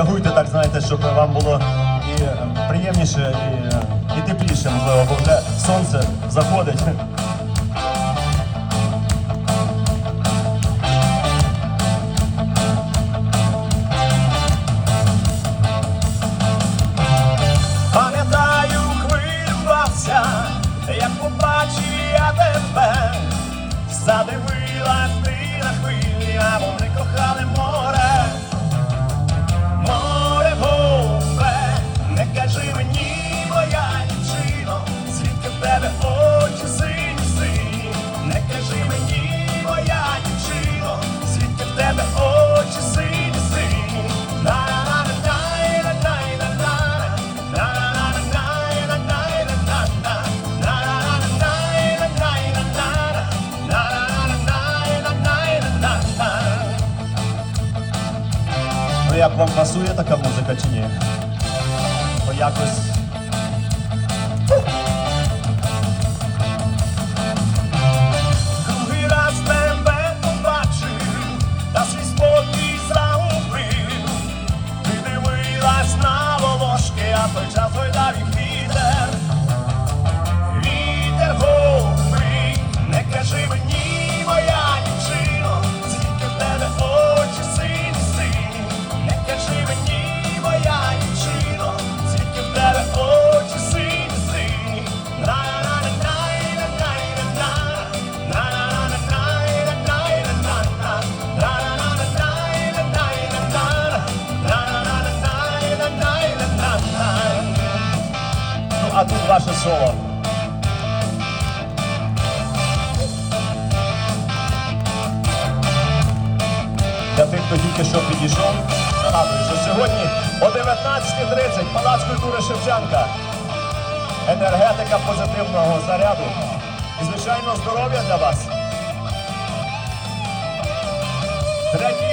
реагуйте так, знаєте, щоб вам було і е, приємніше, і, е, і тепліше, можливо, бо вже сонце заходить. Ну як вам пасує така музика чи ні? Бо якось. А тут ваше соло. Для тих, хто тільки що підійшов, нагадую, що сьогодні о 19.30 Палац культури Шевченка. Енергетика позитивного заряду. І, звичайно, здоров'я для вас. Третій